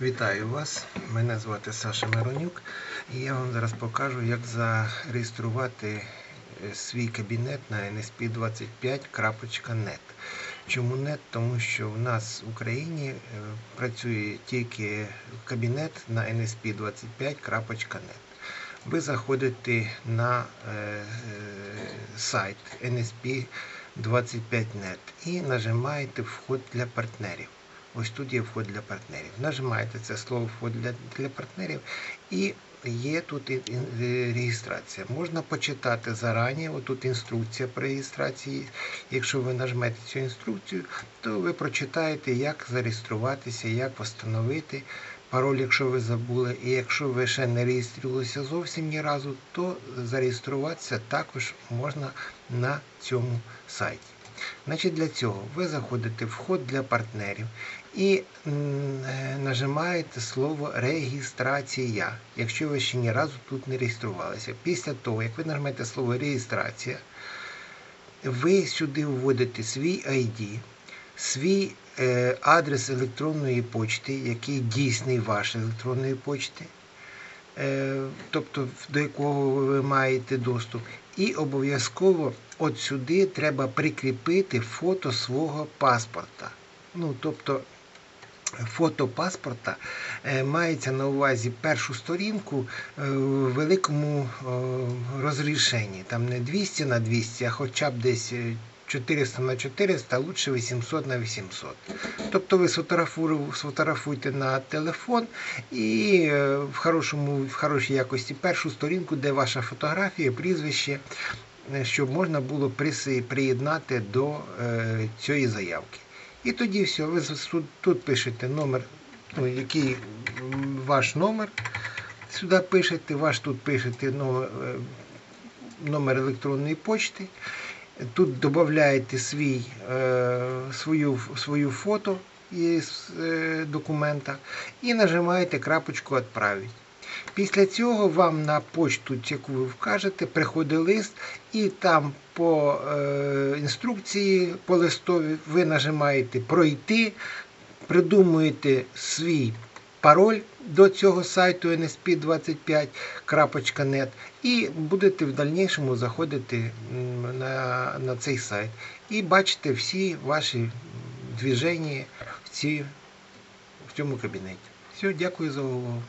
Вітаю вас! Мене звати Саша Миронюк і я вам зараз покажу, як зареєструвати е, свій кабінет на nsp25.net. Чому нет? Тому що в нас в Україні е, працює тільки кабінет на nsp25.net. Ви заходите на е, сайт nsp25net і нажимаєте вход для партнерів. Ось тут є вход для партнерів. Нажимаєте це слово вход для, для партнерів і є тут е, реєстрація. Можна почитати зарані, отут інструкція про реєстрацію. Якщо ви нажмете цю інструкцію, то ви прочитаєте, як зареєструватися, як встановити пароль, якщо ви забули. І якщо ви ще не реєструвалися зовсім ні разу, то зареєструватися також можна на цьому сайті. Значить, для цього ви заходите в вход для партнерів і е, нажимаєте слово реєстрація, якщо ви ще ні разу тут не реєструвалися. Після того, як ви нажмете слово реєстрація, ви сюди вводите свій ID, свій е, адрес електронної почти, який дійсний ваш електронної почти, е, тобто до якого ви маєте доступ. І обов'язково от сюди треба прикріпити фото свого паспорта. Ну, тобто фото паспорта е, мається на увазі першу сторінку е, в великому е, розрішенні. Там не 200 на 200, а хоча б десь 400 на 400, а лучше 800 на 800. Тобто ви сфотографуйте на телефон і е, в, хорошому, в хорошій якості першу сторінку, де ваша фотографія, прізвище, е, щоб можна було приєднати до е, цієї заявки. І тоді все, ви тут, пишете номер, ну, який ваш номер. Сюди пишете, ваш тут пишете е, номер електронної почти. Тут додаєте свій, е, свою, свою фото із е, документа і нажимаєте крапочку «Отправить». Після цього вам на почту, яку ви вкажете, приходить лист, і там по е, інструкції по листові ви нажимаєте Пройти, придумуєте свій пароль до цього сайту nsp25.net і будете в дальнішому заходити на, на цей сайт і бачите всі ваші движення в, ці, в цьому кабінеті. Все, дякую за увагу.